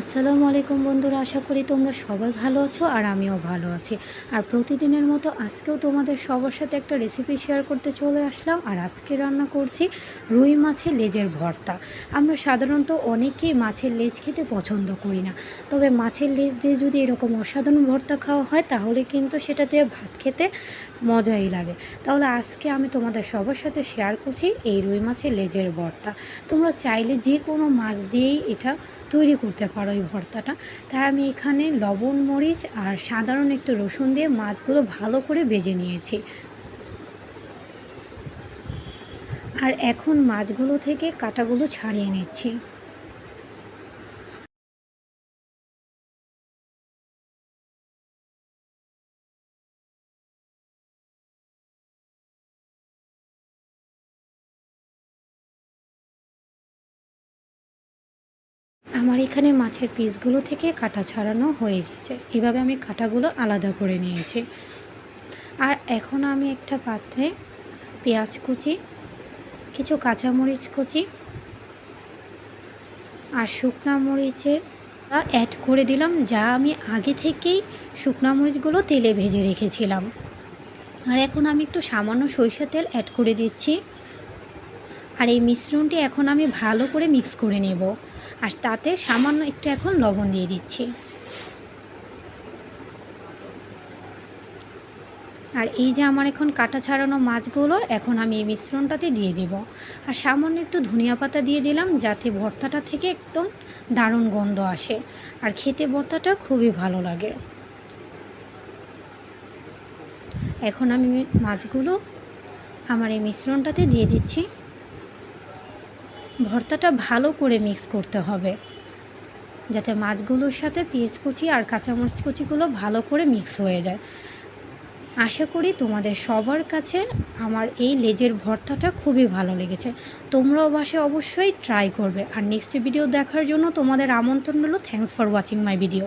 আসসালামু আলাইকুম বন্ধুরা, আশা করি তোমরা সবাই ভালো আছো আর আমিও ভালো আছি। আর প্রতিদিনের মতো আজকেও তোমাদের সবার সাথে একটা রেসিপি শেয়ার করতে চলে আসলাম আর আজকে রান্না করছি রুই মাছের লেজের ভর্তা। আমরা সাধারণত অনেকেই মাছের লেজ খেতে পছন্দ করি না, তবে মাছের লেজ দিয়ে যদি এরকম অসাধারণ ভর্তা খাওয়া হয়, তাহলে কিন্তু সেটা দিয়ে ভাত খেতে মজাই লাগে। তাহলে আজকে আমি তোমাদের সবার সাথে শেয়ার করছি এই রুই মাছের লেজের ভর্তা। তোমরা চাইলে যে কোনো মাছ দিয়েই এটা তৈরি করতে পারো। এই ভর্তাটা। তাই আমি এখানে লবণ, মরিচ আর সাধারণ একটু রসুন দিয়ে মাছগুলো ভালো করে বেজে নিয়েছি। আর এখন মাছগুলো থেকে কাটাগুলো ছাড়িয়ে নিচ্ছি। আমার এখানে মাছের পিসগুলো থেকে কাটা ছাড়ানো হয়ে গেছে। এভাবে আমি কাটাগুলো আলাদা করে নিয়েছি। আর এখন আমি একটা পাত্রে পেঁয়াজ কুচি, কিছু কাঁচামরিচ কুচি আর শুকনা মরিচের অ্যাড করে দিলাম, যা আমি আগে থেকেই শুকনা মরিচগুলো তেলে ভেজে রেখেছিলাম। আর এখন আমি একটু সামান্য সরিষা তেল অ্যাড করে দিচ্ছি। আর এই মিশ্রণটি এখন আমি ভালো করে মিক্স করে নেব। আর তাতে সামান্য একটু এখন লবণ দিয়ে দিচ্ছি। আর এই যে আমার এখন কাটা ছাড়ানো মাছগুলো, এখন আমি এই মিশ্রণটাতে দিয়ে দেব। আর সামান্য একটু ধনিয়া পাতা দিয়ে দিলাম, যাতে ভর্তাটা থেকে একদম দারুণ গন্ধ আসে। আর খেতে ভর্তাটা খুবই ভালো লাগে। এখন আমি মাছগুলো আমার এই মিশ্রণটাতে দিয়ে দিচ্ছি। ভর্তাটা ভালো করে মিক্স করতে হবে। যাতে মাছগুলোর সাথে পেঁয়াজ কুচি আর কাঁচামরিচ কুচিগুলো ভালো করে মিক্স হয়ে যায়। আশা করি তোমাদের সবার কাছে আমার এই লেজের ভর্তাটা খুবই ভালো লেগেছে। তোমরাও বাসে অবশ্যই ট্রাই করবে। আর নেক্সট ভিডিও দেখার জন্য তোমাদের আমন্ত্রণ হলো thanks for watching my video